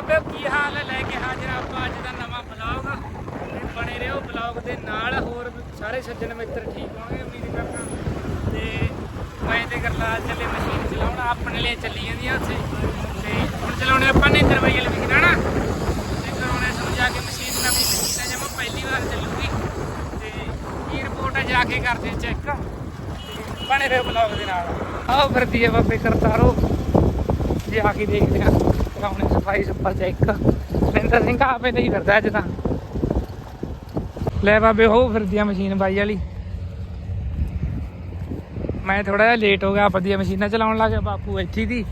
ਬਾਬੇ ਕੀ ਹਾਲ ਹੈ? ਲੈ ਕੇ ਹਾਜ਼ਰ ਆਪਾਂ ਅੱਜ ਦਾ ਨਵਾਂ ਬਲੌਗ ਤੇ ਬਣੇ ਰਹੋ ਬਲੌਗ ਦੇ ਨਾਲ। ਹੋਰ ਸਾਰੇ ਸੱਜਣ ਮਿੱਤਰ ਠੀਕ ਹੋਣਗੇ, ਉਮੀਦ ਕਰਦਾ। ਤੇ ਮੈਂ ਤੇ ਗਰਲਾਲ ਚੱਲੇ ਮਸ਼ੀਨ ਚਲਾਉਣ। ਆਪਣੇ ਲਈ ਚੱਲੀ ਜਾਂਦੀਆਂ ਉੱਥੇ। ਤੇ ਹੁਣ ਚਲਾਉਣੇ ਆਪਾਂ ਨੇ ਦਰਵਾਈ ਵਾਲੀ ਮਸ਼ੀਨ, ਹਨਾ? ਤੇ ਕਰਾਉਣੇ ਸਮਝਾ ਕੇ ਮਸ਼ੀਨ ਨਵੀਂ ਮਸ਼ੀਨ ਹੈ ਜਮਾ ਪਹਿਲੀ ਵਾਰ ਚੱਲੂਗੀ। ਤੇ ਕੀ ਰਿਪੋਰਟ ਆ, ਜਾ ਕੇ ਕਰਦੇ ਚੈੱਕ ਬਣੇ ਰਹੋ ਬਲੌਗ ਦੇ ਨਾਲ। ਆਓ ਫਿਰਦੀ ਹੈ ਬਾਬੇ ਕਰਤਾਰੋ। ਆ ਕੇ ਦੇਖਦੇ ਆ। ਕਰਾਉਣੇ ਸਫ਼ਾਈ ਸੁਪਰ ਚੈੱਕ ਮਹਿੰਦਰ ਸਿੰਘ ਆਪੇ ਤੇ ਹੀ ਫਿਰਦਾ ਅੱਜ ਤਾਂ। ਲੈ ਬਾਬੇ ਹੋ ਫਿਰਦੀ ਆ ਮਸ਼ੀਨ ਬਾਈ ਵਾਲੀ। ਮੈਂ ਥੋੜਾ ਜਿਹਾ ਲੇਟ ਹੋ ਗਿਆ ਆਪਦੀਆਂ ਮਸ਼ੀਨਾਂ ਚਲਾਉਣ ਲੱਗ ਗਿਆ, ਬਾਪੂ ਇੱਥੇ ਦੀ।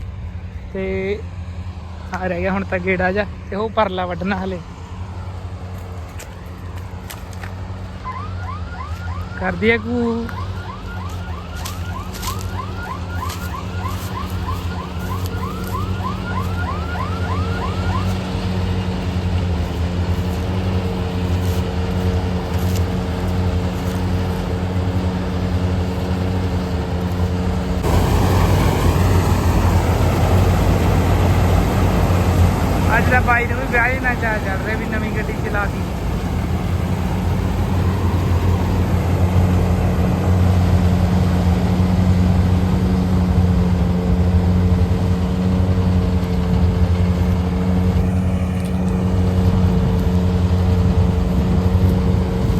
ਤੇ ਆ ਰਹਿ ਗਿਆ ਹੁਣ ਤਾਂ ਗੇੜਾ ਜਾ ਤੇ ਉਹ ਪਰਲਾ ਵੱਢਣਾ ਹਲੇ। ਕਰਦੀ ਆ ਕੂ ਅੱਜ ਦਾ ਬਾਈ ਨੂੰ ਵੀ ਵਿਆਹ ਹੀ ਨਾ ਚਾਹ ਚੜ ਰਿਹਾ ਵੀ ਨਵੀਂ ਗੱਡੀ ਚਲਾ ਦੀ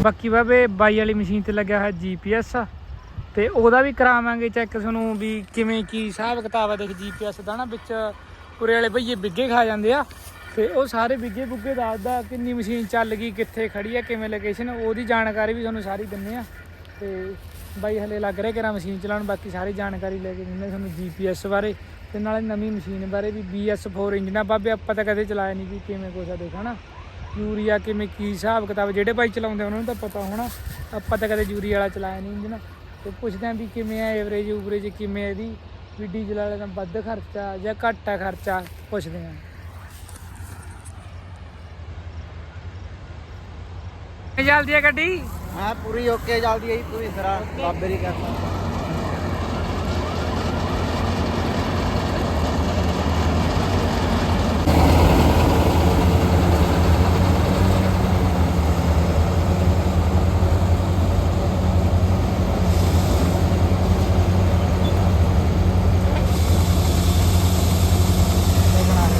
ਬਾਕੀ ਬਾਬੇ, ਬਾਈ ਵਾਲੀ ਮਸ਼ੀਨ ਤੇ ਲੱਗਿਆ ਹੈ ਜੀਪੀਐਸ ਤੇ ਉਹਦਾ ਵੀ ਕਰਾਵਾਂਗੇ ਚੈੱਕ ਤੁਹਾਨੂੰ ਵੀ ਕਿਵੇਂ ਕੀ ਹਿਸਾਬ ਕਿਤਾਬ ਆ। ਦੇਖ ਜੀਪੀਐਸ ਦਾ ਨਾ ਵਿੱਚ ਉਰੇ ਵਾਲੇ ਭਈਏ ਬਿੱਗੇ ਖਾ ਜਾਂਦੇ ਆ। ਤੇ ਉਹ ਸਾਰੇ ਬਿੱਗੇ ਬੁੱਗੇ ਦੱਸਦਾ ਕਿੰਨੀ ਮਸ਼ੀਨ ਚੱਲ ਗਈ, ਕਿੱਥੇ ਖੜੀ ਆ, ਕਿਵੇਂ ਲੋਕੇਸ਼ਨ ਉਹਦੀ ਜਾਣਕਾਰੀ ਵੀ ਤੁਹਾਨੂੰ ਸਾਰੀ ਦਿੰਨੇ ਆ। ਤੇ ਬਾਈ ਹਲੇ ਲੱਗ ਰਿਹਾ ਕਿਰਾ ਮਸ਼ੀਨ ਚਲਾਉਣ, ਬਾਕੀ ਸਾਰੀ ਜਾਣਕਾਰੀ ਲੈ ਕੇ ਦਿੰਦੇ ਤੁਹਾਨੂੰ ਜੀਪੀਐਸ ਬਾਰੇ ਤੇ ਨਾਲੇ ਨਵੀਂ ਮਸ਼ੀਨ ਬਾਰੇ ਵੀ BS4 ਇੰਜਨ ਆ। ਬਾਬੇ, ਆਪਾਂ ਤਾਂ ਕਦੇ ਚਲਾਇਆ ਨਹੀਂ ਵੀ ਕਿਵੇਂ ਕੁਛ ਆ ਦੇਖਾ ਨਾ ਯੂਰੀਆ ਕਿਵੇਂ, ਕੀ ਹਿਸਾਬ ਕਿਤਾਬ, ਜਿਹੜੇ ਭਾਈ ਚਲਾਉਂਦੇ ਉਹਨਾਂ ਨੂੰ ਤਾਂ ਪਤਾ ਹੋਣਾ। ਆਪਾਂ ਤਾਂ ਕਦੇ ਯੂਰੀਆ ਵਾਲਾ ਚਲਾਇਆ ਨਹੀਂ ਇੰਜਨ ਤੇ ਪੁੱਛਦੇ ਆਂ ਵੀ ਕਿਵੇਂ ਆ ਐਵਰੇਜ ਉਵਰੇਜ ਕਿਵੇਂ ਇਹਦੀ? ਵੀ ਡੀਜ਼ਲ ਵਾਲੇ ਦਾ ਵੱਧ ਖਰਚਾ ਜਾਂ ਘੱਟ ਆ ਖਰਚਾ? ਪੁੱਛਦੇ ਆਂ ਇਹ ਚੱਲਦੀ ਹੈ ਗੱਡੀ? ਹਾਂ ਪੂਰੀ ਓਕੇ ਚੱਲਦੀ ਹੈ ਜੀ ਪੂਰੀ ਤਰ੍ਹਾਂ। ਬਾਬੇ ਦੀ ਕਿਰਪਾ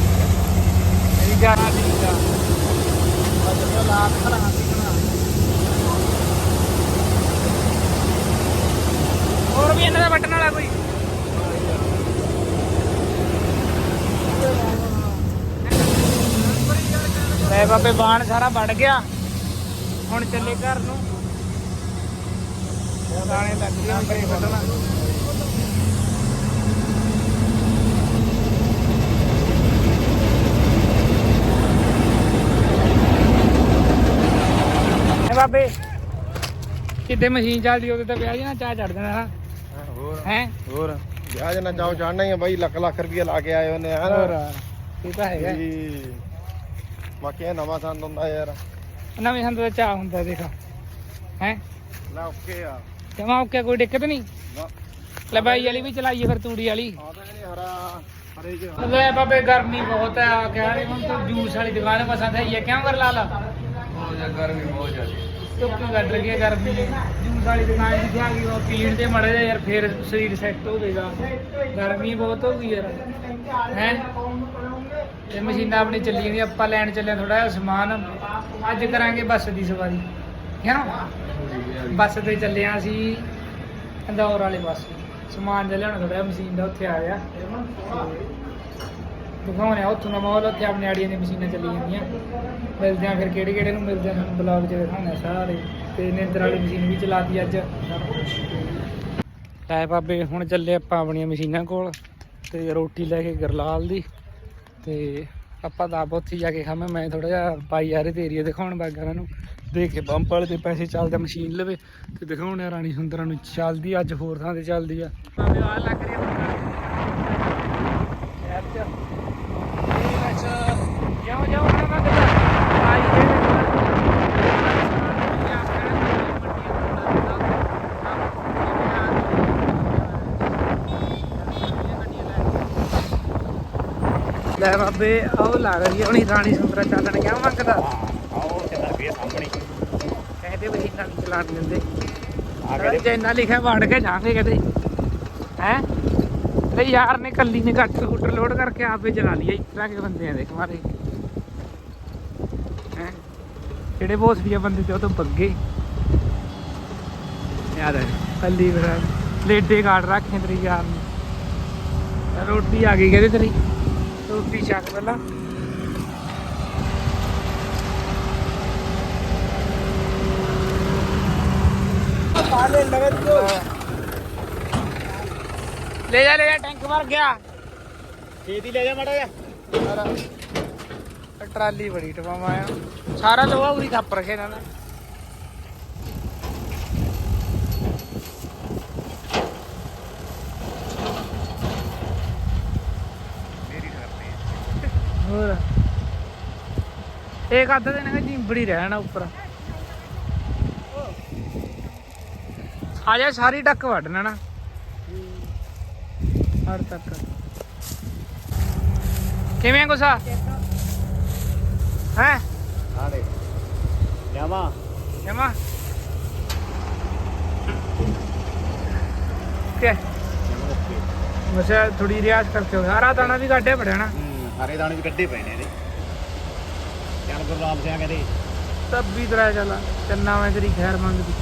ਮੇਰੀ ਜਾਣਾ ਠੀਕ ਆ ਜਦੋਂ ਲਾਤ ਖੜਾ ਸੀ ਬਣਾ ਹੋਰ ਵੀ ਇਹਨਾਂ ਦਾ ਬਟਨ ਵਾਲਾ ਕੋਈ ਲੈ ਬਾਬੇ ਬਾਣ ਸਾਰਾ ਵੜ ਗਿਆ। ਹੁਣ ਚੱਲੇ ਘਰ ਨੂੰ। ਗਾਣੇ ਲੱਗ ਗਏ ਬਰੇ ਵੱਢਣਾ ਬਾਬੇ ਕਿਤੇ ਮਸ਼ੀਨ ਚੱਲਦੀ ਉਹਦੇ ਤਾਂ ਵਿਆਹ ਜੀ ਨਾ ਚਾਹ ਚੜ ਜਾਣਾ ਹਾਂ ਹੋਰ। ਹੈ? ਹੋਰ। ਵਿਆਹ ਜਨਾ ਚਾਹ ਚੜਨਾ ਹੀ ਆ ਬਾਈ ਲੱਖ ਲੱਖ ਰੁਪਏ ਲਾ ਕੇ ਆਏ ਉਹਨੇ ਹੋਰ ਹਨ? ਇਹ ਤਾਂ ਹੈਗਾ। ਜੀ। ਬਾਕੀ ਇਹ ਨਵਾਂ ਸੰਦ ਹੁੰਦਾ ਯਾਰ। ਨਵੇਂ ਸੰਦ ਦਾ ਚਾਹ ਹੁੰਦਾ ਦੇਖ। ਹੈ? ਲੈ ਓਕੇ ਆ। ਜਮਾ ਓਕੇ ਕੋਈ ਦਿੱਕਤ ਨਹੀਂ। ਲੈ ਬਾਈ ਵਾਲੀ ਵੀ ਚਲਾਈਏ ਫਿਰ ਤੂੜੀ ਵਾਲੀ। ਆ ਤਾਂ ਇਹਨੇ ਹਰਾ ਹਰੇ ਜੀ ਲੈ ਬਾਬੇ ਗਰਮੀ ਬਹੁਤ ਹੈ ਆ ਗਿਆ ਨੀ ਹੁਣ ਤਾਂ ਜੂਸ ਵਾਲੀ ਦੁਕਾਨ ਪਸੰਦ ਹੈ ਇਹ ਕਿਉਂ ਕਰ ਲਾ ਲਾ ਬਹੁਤ ਜ਼ਿਆਦਾ ਗਰਮੀ ਬਹੁਤ ਜ਼ਿਆਦਾ। ਕੱਢ ਰਹੀ ਹੈ ਗਰਮੀ ਜੂਸ ਵਾਲੀ ਦੁਕਾਨ ਦੀ ਜਾ ਕੇ ਉਹ ਪੀਣ ਤੇ ਮੜੇ ਯਾਰ ਫਿਰ ਸਰੀਰ ਸੈੱਟ ਹੋ ਜਾਏਗਾ। ਗਰਮੀ ਬਹੁਤ ਹੋ ਗਈ ਯਾਰ। ਹੈ? ਤੇ ਮਸ਼ੀਨਾਂ ਆਪਣੀ ਚੱਲੀ ਜਾਂਦੀਆਂ ਆਪਾਂ ਲੈਣ ਚੱਲੇ ਥੋੜਾ ਜਿਹਾ ਸਮਾਨ। ਅੱਜ ਕਰਾਂਗੇ ਬੱਸ ਦੀ ਸਵਾਰੀ, ਹੈ ਨਾ? ਬੱਸ ਤੇ ਚੱਲੇ ਆ ਅਸੀਂ ਇੰਦੌਰ ਵਾਲੇ ਬੱਸ ਸਮਾਨ ਜਿਹਾ ਲੈਣਾ ਥੋੜਾ ਮਸ਼ੀਨ ਦਾ ਉੱਥੇ ਆ ਗਿਆ। ਦਿਖਾਉਣੇ ਆ ਉੱਥੋਂ ਦਾ ਮਾਹੌਲ, ਉੱਥੇ ਆਪਣੇ ਆੜੀਆਂ ਦੀਆਂ ਮਸ਼ੀਨਾਂ ਚੱਲੀ ਜਾਂਦੀਆਂ ਮਿਲਦੇ ਆ ਫਿਰ ਕਿਹੜੇ ਕਿਹੜੇ ਨੂੰ ਮਿਲਦੇ ਆ ਸਾਨੂੰ ਬਲੌਗ 'ਚ ਦਿਖਾਉਣੇ ਆ ਸਾਰੇ। ਤੇ ਨਿੰਦਰ ਵਾਲੀ ਮਸ਼ੀਨ ਵੀ ਚਲਾਤੀ ਅੱਜ। ਲੈ ਬਾਬੇ, ਹੁਣ ਚੱਲੇ ਆਪਾਂ ਆਪਣੀਆਂ ਮਸ਼ੀਨਾਂ ਕੋਲ ਤੇ ਰੋਟੀ ਲੈ ਕੇ ਗਰਲਾਲ ਦੀ। ਤੇ ਆਪਾਂ ਤਾਂ ਆਪ ਉੱਥੇ ਜਾ ਕੇ ਖਾਵੇਂ ਮੈਂ ਥੋੜਾ ਜਿਹਾ ਆ ਰਹੇ ਤੇ ਏਰੀਆ ਦਿਖਾਉਣ ਬਾਗਾਂ ਨੂੰ। ਦੇਖ ਕੇ ਬੰਪ ਵਾਲੇ ਤੇ ਪੈਸੇ ਚੱਲਦਾ ਮਸ਼ੀਨ ਲਵੇ ਤੇ ਦਿਖਾਉਣ ਰਾਣੀ ਸੁੰਦਰਾਂ ਨੂੰ। ਚੱਲਦੀ ਆ, ਅੱਜ ਹੋਰ ਥਾਂ ਤੇ ਚੱਲਦੀ ਆ। ਆ ਲੱਗ ਰਹੀ ਆ ਸ਼ਹਿਰ ਚ ਇਹ ਵਿੱਚ ਜਾਓ ਜਾਓ ਨਾ ਮੈਂ ਕਿਹਾ ਆਈ ਲੈ ਬਾਬੇ ਆਹ ਲਾ ਰਹੀ ਹੁਣੀ ਰਾਣੀ ਸੁੰਦਰਾ ਚਾਨਣ ਕਿਆ ਮੰਗਦਾ? ਤੇ ਲੱਗ ਗਿਆ ਸਾਹਮਣੇ। ਕਹਿੰਦੇ ਵੀ ਇਹਨਾਂ ਨੂੰ ਚਲਾਣ ਦਿੰਦੇ। ਆ ਜੇ ਇੰਨਾ ਲਿਖਿਆ ਵੜ ਕੇ ਜਾਵਾਂਗੇ ਕਦੇ ਹੈ? ਤੇ ਯਾਰ ਨੇ ਕੱਲੀ ਨੇ ਗੱਟ ਸਕੂਟਰ ਲੋਡ ਕਰਕੇ ਆਪੇ ਚਲਾ ਲਿਆ ਇਸ ਤਰ੍ਹਾਂ ਕੇ ਬੰਦੇ ਆ ਦੇਖ ਮਾਰੇ। ਹੈ? ਜਿਹੜੇ ਬੋਸਰੀਆ ਬੰਦੇ ਤੇ ਉਹ ਤੋਂ ਬੱਗੇ। ਯਾਰ ਕੱਲੀ ਬਰਾ ਲੇਡੇ ਗਾੜ ਰੱਖੇ ਤੇਰੀ ਯਾਰ ਨੇ। ਰੋਟੀ ਆ ਗਈ ਕਹਿੰਦੇ ਤੇਰੀ? ਰੋਟੀ ਛਕ ਪਹਿਲਾਂ। ਲੈ ਜਾ ਲੈ ਜਾ ਟੈਂਕ ਭਰ ਗਿਆ। ਛੇਤੀ ਲੈ ਜਾ ਮੜਾ ਜਾ ਟਰਾਲੀ ਬੜੀ ਟਵਾਵਾ ਆ। ਸਾਰਾ ਲੋਹਾ ਉਰੀ ਥੱਪ ਰਖੇ ਨੇ। ਹੋਰ। ਇੱਕ ਅੱਧ ਦਿਨ ਹੈ ਜਿੰਬੜੀ ਰਹਿਣਾ ਉੱਪਰ। ਆ ਜਾ ਸਾਰੀ ਟੱਕ ਵੱਢਣਾ ਨਾ ਹਰ ਤੱਕ। ਕਿਵੇਂ ਗੁੱਸਾ? ਹੈ? ਆ ਦੇ ਜਾਵਾ ਜਮਾ ਕੇ ਮਸਾ ਥੋੜੀ ਰਿਆਜ਼ ਕਰਕੇ ਹੋ ਸਾਰਾ ਦਾਣਾ ਵੀ ਕੱਢੇ ਪੜਿਆ ਨਾ। ਹੂੰ ਦਾਣੇ ਵੀ ਕੱਢੇ ਪਏ ਨੇ ਇਹਦੇ। ਚੱਲ ਗੁਰਲਾਲ ਸਿੰਘ ਕਹਿੰਦੇ ਤਬ ਵੀ ਤਰਾ ਚਲਾ ਚੰਨਾ ਮੈਂ ਤੇਰੀ ਖੈਰ ਮੰਗਦੀ।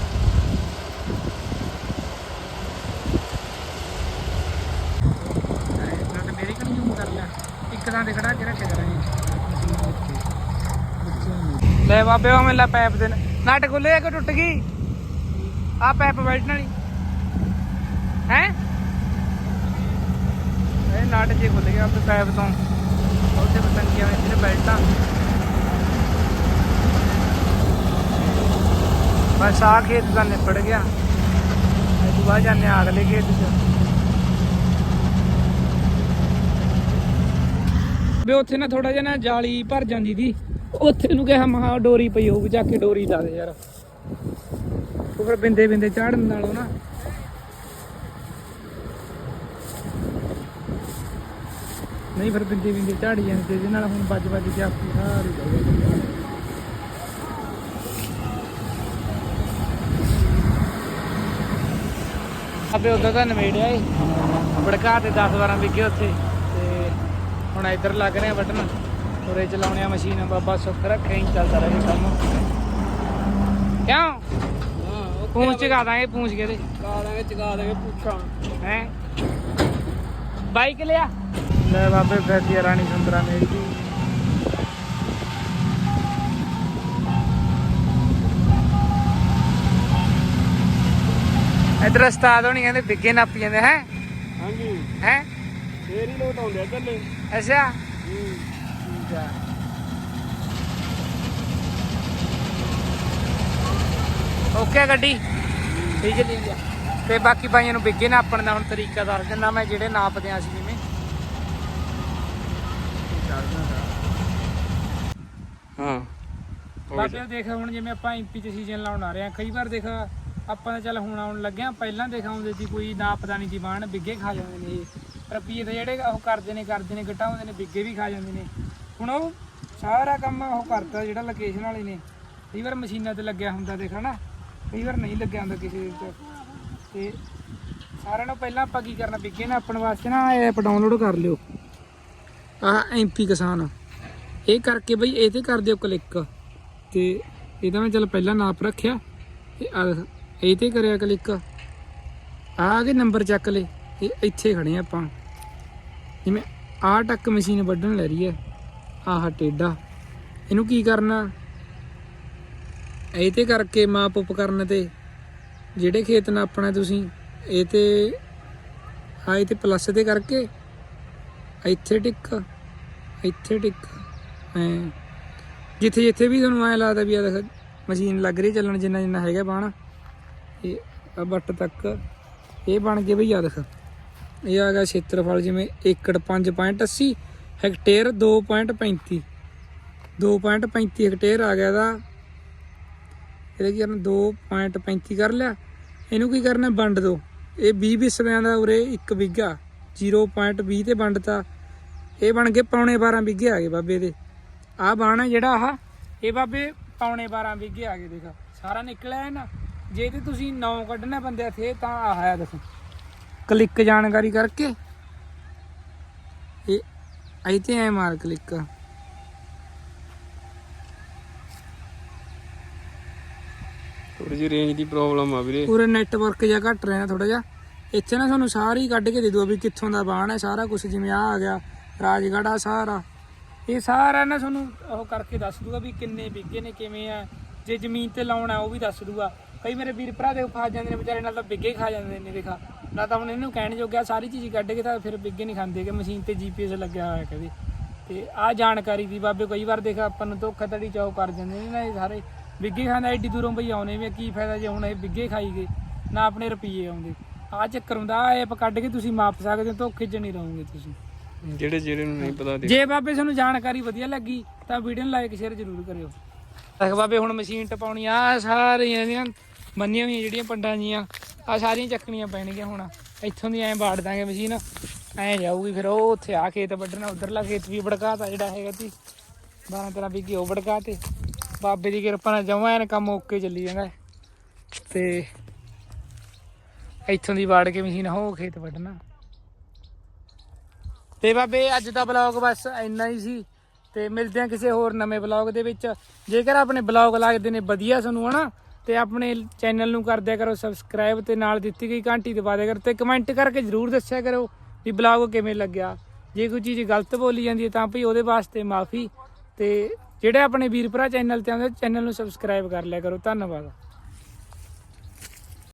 ਮੇਰੀ ਕਣੀ ਜੂਮ ਕਰ ਲਿਆ ਇੱਕ ਤਾਂ ਦੇ ਖੜਾ ਕੇ ਰੱਖਿਆ ਕਰਾਂਗੇ। ਲੈ ਬਾਬੇ, ਉਹ ਮੇਲਾ ਪੈਪ ਦੇ ਨਟ ਖੁੱਲੇ ਕਿ ਟੁੱਟ ਗਈ? ਆ ਪੈਪ ਬੈਲਟ ਵਾਲੀ। ਹੈ? ਇਹ ਨਟ ਜੇ ਖੁੱਲ ਗਿਆ ਪੈਪ ਤੋਂ। ਉੱਥੇ ਪਤੰਗੀਆਂ ਵਿੱਚ ਨੇ ਬੈਲਟਾਂ। ਬਸ ਆ ਖੇਤ ਦਾ ਨਿਪੜ ਗਿਆ। ਇਹ ਤੋਂ ਬਾਅਦ ਜਾਂਦੇ ਆ ਅਗਲੇ ਖੇਤ 'ਚ। ਵੀ ਉੱਥੇ ਨਾ ਥੋੜਾ ਜਿਹਾ ਨਾ ਜਾਲੀ ਭਰ ਜਾਂਦੀ ਦੀ ਉੱਥੇ ਨੂੰ ਕਿਹਾ ਮਹਾ ਡੋਰੀ ਪਈ ਹੋਊਗੀ ਜਾ ਕੇ ਡੋਰੀ ਲਾ ਦੇ ਯਾਰ। ਉਹ ਫਿਰ ਬਿੰਦੇ ਬਿੰਦੇ ਚਾੜਨ ਨਾਲੋਂ ਨਾ ਨਹੀਂ ਫਿਰ ਬਿੰਦੇ ਬਿੰਦੇ ਝਾੜੀ ਜਾਂਦੇ ਜਿਹਦੇ ਨਾਲ ਹੁਣ ਵੱਜ ਵੱਜ ਕੇ ਆਪਣੀ ਸਾਰੀ ਜਾਊਗੀ। ਆਪੇ ਉਦੋਂ ਤਾਂ ਨਵੇੜਿਆ ਏ ਬੜਕਾ ਤੇ 10 12 ਵਿਕੇ ਉੱਥੇ। ਤੇ ਹੁਣ ਇੱਧਰ ਲੱਗ ਰਿਹਾ ਬਟਨ। ਉਰੇ ਚਲਾਉਣੇ ਆ ਮਸ਼ੀਨ। ਬਾਬਾ ਸੁੱਖ ਰੱਖੇ ਹੀ ਚੱਲਦਾ ਰਹੇ ਕੰਮ। ਕਿਉਂ? ਪੂੰਛ ਚਗਾ ਦਾਂਗੇ ਪੂੰਛ ਕੇ ਤੇ। ਚਗਾ ਦਾਂਗੇ ਚਗਾ ਦਾਂਗੇ ਪੁੱਛਾਂ। ਹੈ? ਬਾਈਕ ਲਿਆ। ਲੈ ਬਾਬੇ ਆ ਰਾਣੀ ਸੁੰਦਰਾ ਮੇਰੀ। ਜੀ ਇਧਰ ਉਸਤਾਦ ਹੋਣੀ ਕਹਿੰਦੇ ਬਿੱਗੇ ਨੱਪ ਜਾਂਦੇ ਹੈ? ਹਾਂਜੀ। ਹੈ? ਫੇਰ ਹੀ ਲੋਟ ਆਉਂਦੇ ਇੱਧਰਲੇ। ਅੱਛਾ। ਠੀਕ ਆ। ਓਕੇ ਗੱਡੀ। ਠੀਕ ਹੈ ਤੇ ਬਾਕੀ ਭਾਈਆਂ ਨੂੰ ਬਿੱਗੇ ਨਾਪਣ ਦਾ ਹੁਣ ਤਰੀਕਾ ਦੱਸ ਦਿੰਦਾ ਮੈਂ ਜਿਹੜੇ ਨਾਪਦੇ ਆ ਅਸੀਂ ਹਾਂ। ਬਾਕੀ ਦੇਖ ਹੁਣ ਜਿਵੇਂ ਆਪਾਂ ਐਮਪੀ ਚ ਸੀਜ਼ਨ ਲਾਉਣ ਆ ਰਹੇ ਆ ਕਈ ਵਾਰ ਦੇਖ ਆਪਾਂ ਤਾਂ ਚੱਲ ਹੁਣ ਆਉਣ ਲੱਗਿਆ ਪਹਿਲਾਂ ਦੇਖ ਆਉਂਦੇ ਸੀ ਕੋਈ ਨਾਪਦਾ ਨਹੀਂ ਸੀ ਬਾਣ, ਬਿੱਗੇ ਖਾ ਜਾਂਦੇ ਨੇ ਇਹ। ਰੁਪਈਏ ਦੇ ਜਿਹੜੇ ਉਹ ਕਰਦੇ ਨੇ ਕਰਦੇ ਨੇ ਘਟਾਉਂਦੇ ਨੇ, ਬਿੱਗੇ ਵੀ ਖਾ ਜਾਂਦੇ ਨੇ। ਹੁਣ ਉਹ ਸਾਰਾ ਕੰਮ ਉਹ ਕਰਦਾ ਜਿਹੜਾ ਲੋਕੇਸ਼ਨ ਵਾਲੇ ਨੇ। ਕਈ ਵਾਰ ਮਸ਼ੀਨਾਂ ਤੇ ਲੱਗਿਆ ਹੁੰਦਾ ਦੇਖ, ਹਨਾ? ਕਈ ਵਾਰ ਨਹੀਂ ਲੱਗਿਆ ਹੁੰਦਾ ਕਿਸੇ ਦੇ ਤੇ। ਤੇ ਸਾਰਿਆਂ ਨੂੰ ਪਹਿਲਾਂ ਆਪਾਂ ਕੀ ਕਰਨਾ, ਬਿੱਗੇ ਨਾਪਣ ਵਾਸਤੇ ਨਾ ਐਪ ਡਾਊਨਲੋਡ ਕਰ ਲਿਓ। ਆਹ ਐਮਪੀ ਕਿਸਾਨ ਇਹ ਕਰਕੇ ਬਈ ਇਹ ਤੇ ਕਰ ਦਿਓ ਕਲਿੱਕ ਤੇ ਇਹਦਾ ਮੈਂ ਚੱਲ ਪਹਿਲਾਂ ਨਾਪ ਰੱਖਿਆ ਤੇ ਆ ਇਹ ਤੇ ਕਰਿਆ ਕਲਿੱਕ ਆ ਕੇ ਨੰਬਰ ਚੱਕ ਲੇ ਇਹ ਇੱਥੇ ਖੜੇ ਆ ਆਪਾਂ। ਜਿਵੇਂ ਆਹ ਟੱਕ ਮਸ਼ੀਨ ਵੱਢਣ ਲੈ ਰਹੀ ਹੈ ਆਹ ਟੇਡਾ। ਇਹਨੂੰ ਕੀ ਕਰਨਾ? ਇਹ ਤੇ ਕਰਕੇ ਮਾਪ ਉਪਕਰਨ ਤੇ। ਜਿਹੜੇ ਖੇਤ ਨਾਪਣਾ ਤੁਸੀਂ, ਇਹ ਤੇ ਆ ਇਹ ਤੇ ਪਲੱਸ ਤੇ ਕਰਕੇ ਇੱਥੇ ਟਿਕ ਇੱਥੇ ਟਿਕ ਐ। ਜਿੱਥੇ ਜਿੱਥੇ ਵੀ ਤੁਹਾਨੂੰ ਐ ਲੱਗਦਾ ਵੀ ਆ ਦੇਖ ਮਸ਼ੀਨ ਲੱਗ ਰਹੀ, ਚੱਲਣ ਜਿੰਨਾ ਜਿੰਨਾ ਹੈਗਾ ਬਾਣ, ਇਹ ਆ ਬੱਟ ਤੱਕ ਇਹ ਬਣ ਕੇ ਬਈ ਆ ਦੇਖ। ਇਹ ਆ ਗਿਆ ਖੇਤਰਫਲ ਜਿਵੇਂ ਏਕੜ 5.80 ਹੈਕਟੇਅਰ 2.35 2.35 ਹੈਕਟੇਅਰ ਆ ਗਿਆ ਦਾ ਇਹਦਾ ਕੀ ਕਰਨਾ 2.35 ਕਰ ਲਿਆ। ਇਹਨੂੰ ਕੀ ਕਰਨਾ, ਵੰਡ ਦੋ। ਇਹ 20 ਵਿਸਵਿਆਂ ਦਾ ਉਰੇ 1 ਵਿਗਾ 0.20 ਤੇ ਵੰਡਤਾ ਇਹ ਬਣ ਗਏ ਪੌਣੇ 12 ਵਿਗੇ ਆ ਗਏ ਬਾਬੇ ਦੇ। ਆਹ ਬਾਣ ਹੈ ਜਿਹੜਾ ਆਹ ਇਹ ਬਾਬੇ ਪੌਣੇ 12 ਵਿਗੇ ਆ ਗਏ ਦੇਖ। ਸਾਰਾ ਨਿਕਲਿਆ ਹੈ ਨਾ। ਜੇ ਤੇ ਤੁਸੀਂ 9 ਕੱਢਣਾ ਬੰਦੇ ਥੇ ਤਾਂ ਆਹ ਹੈ ਦੇਖੋ ਕਲਿੱਕ ਜਾਣਕਾਰੀ ਕਰਕੇ। ਇਹ ਆਈ ਤੇ ਐ ਮਾਰ ਕਲਿੱਕ। ਥੋੜੀ ਜਿਹੀ ਰੇਂਜ ਦੀ ਪ੍ਰੋਬਲਮ ਆ ਵੀਰੇ। ਪੂਰੇ ਨੈਟਵਰਕ ਜਿਹਾ ਘੱਟ ਰਿਹਾ ਥੋੜਾ ਜਿਹਾ। ਇੱਥੇ ਨਾ ਤੁਹਾਨੂੰ ਸਾਰੀ ਕੱਢ ਕੇ ਦੇ ਦੂਆ ਵੀ ਕਿੱਥੋਂ ਦਾ ਬਾਣ ਹੈ ਸਾਰਾ ਕੁਝ ਜਿਵੇਂ ਆ ਆ ਗਿਆ ਰਾਜਗੜਾ ਸਾਰਾ। ਇਹ ਸਾਰਾ ਨਾ ਤੁਹਾਨੂੰ ਉਹ ਕਰਕੇ ਦੱਸ ਦੂਗਾ ਵੀ ਕਿੰਨੇ ਵਿਗੇ ਨੇ ਕਿਵੇਂ ਆ। ਜੇ ਜ਼ਮੀਨ ਤੇ ਲਾਉਣਾ ਉਹ ਵੀ ਦੱਸ ਦੂਗਾ। ਕਈ ਮੇਰੇ ਵੀਰ ਭਰਾ ਦੇ ਫਸ ਜਾਂਦੇ ਨੇ ਵਿਚਾਰੇ ਨਾਲ ਤਾਂ ਬਿੱਗੇ ਖਾ ਜਾਂਦੇ ਨੇ ਦੇਖਾ। ਨਾ ਤਾਂ ਹੁਣ ਇਹਨੂੰ ਕਹਿਣ ਜੋਗਿਆ ਸਾਰੀ ਚੀਜ਼ ਕੱਢ ਕੇ ਤਾਂ ਫਿਰ ਬਿੱਗੇ ਨਹੀਂ ਖਾਂਦੇ ਕਿ ਮਸ਼ੀਨ ਤੇ ਜੀਪੀਐਸ ਲੱਗਿਆ ਹੋਇਆ ਕਦੇ ਤੇ ਆ ਜਾਣਕਾਰੀ ਦੀ ਬਾਬੇ ਕਈ ਵਾਰ ਦੇਖ ਆਪਾਂ ਨੂੰ ਧੋਖਾਧੜੀ ਚਾਉ ਕਰ ਜਾਂਦੇ ਨੇ ਨਾ ਇਹ ਸਾਰੇ। ਬਿੱਗੇ ਖਾਂਦਾ ਐਡੀ ਦੂਰੋਂ ਬਈ ਆਉਣੇ ਵੀ ਆ, ਕੀ ਫਾਇਦਾ ਜੇ ਹੁਣ ਇਹ ਬਿੱਗੇ ਖਾਈ ਗਏ ਨਾ ਆਪਣੇ ਰੁਪਈਏ ਆਉਂਦੇ। ਆ ਚੱਕਰ ਹੁੰਦਾ ਐਪ ਕੱਢ ਕੇ ਤੁਸੀਂ ਮਾਪ ਸਕਦੇ ਹੋ ਧੋਖੇ 'ਚ ਨਹੀਂ ਰਹੋਗੇ ਤੁਸੀਂ। ਜਿਹੜੇ ਜਿਹੜੇ ਨੂੰ ਨਹੀਂ ਪਤਾ ਦੇ ਜੇ ਬਾਬੇ ਤੁਹਾਨੂੰ ਜਾਣਕਾਰੀ ਵਧੀਆ ਲੱਗੀ ਤਾਂ ਵੀਡੀਓ ਨੂੰ ਲਾਈਕ ਸ਼ੇਅਰ ਜ਼ਰੂਰ ਕਰਿਓ। ਦੇਖ ਬਾਬੇ ਹੁਣ ਮਸ਼ੀਨ ਟਪਾਉਣੀ ਆ ਸਾਰੀਆਂ ਦੀਆਂ ਬੰਨੀਆਂ ਹੋਈਆਂ ਜਿਹੜੀਆਂ ਪੰਡਾਂ ਜੀਆਂ ਆ ਸਾਰੀਆਂ ਚੱਕਣੀਆਂ ਪੈਣਗੀਆਂ ਹੁਣ। ਇੱਥੋਂ ਦੀ ਐਂ ਬਾੜ ਦਾਂਗੇ ਮਸ਼ੀਨ ਐਂ ਜਾਊਗੀ ਫਿਰ ਉਹ ਉੱਥੇ ਆ ਖੇਤ ਵੱਢਣਾ ਉਧਰਲਾ ਖੇਤ ਵੀ ਬੜਕਾਤਾ ਜਿਹੜਾ ਹੈਗਾ ਤੀ 12 13 ਵੀਗੇ ਉਹ ਬੜਕਾ ਤੇ ਬਾਬੇ ਦੀ ਕਿਰਪਾ ਨਾਲ ਜਮਾਂ ਐਨ ਕੰਮ ਓਕੇ ਚੱਲੀ ਜਾਂਦਾ। ਤੇ ਇੱਥੋਂ ਦੀ ਵਾੜ ਕੇ ਮਸ਼ੀਨ ਹੋ ਖੇਤ ਵੱਢਣਾ। ਤੇ ਬਾਬੇ, ਅੱਜ ਦਾ ਬਲੌਗ ਬਸ ਇੰਨਾ ਹੀ ਸੀ। ਤੇ ਮਿਲਦੇ ਆ ਕਿਸੇ ਹੋਰ ਨਵੇਂ ਬਲੌਗ ਦੇ ਵਿੱਚ। ਜੇਕਰ ਆਪਣੇ ਬਲੌਗ ਲੱਗਦੇ ਨੇ ਵਧੀਆ ਤੁਹਾਨੂੰ, ਹਨਾ? ਤੇ ਆਪਣੇ ਚੈਨਲ ਨੂੰ ਕਰ ਦਿਆ ਕਰੋ ਸਬਸਕ੍ਰਾਈਬ ਤੇ ਨਾਲ ਦਿੱਤੀ ਗਈ ਘੰਟੀ ਦਬਾ ਦਿਆ ਕਰੋ ਤੇ ਕਮੈਂਟ ਕਰਕੇ ਜਰੂਰ ਦੱਸਿਆ ਕਰੋ ਵੀ ਬਲੌਗ ਕਿਵੇਂ ਲੱਗਿਆ। ਜੇ ਕੋਈ ਚੀਜ਼ ਗਲਤ ਬੋਲੀ ਜਾਂਦੀ ਹੈ ਤਾਂ ਭਈ ਉਹਦੇ ਵਾਸਤੇ ਮਾਫੀ। ਤੇ ਜਿਹੜੇ ਆਪਣੇ ਵੀਰ ਭਰਾ ਚੈਨਲ ਤੇ ਆਉਂਦੇ, ਚੈਨਲ ਨੂੰ ਸਬਸਕ੍ਰਾਈਬ ਕਰ ਲਿਆ ਕਰੋ। ਧੰਨਵਾਦ।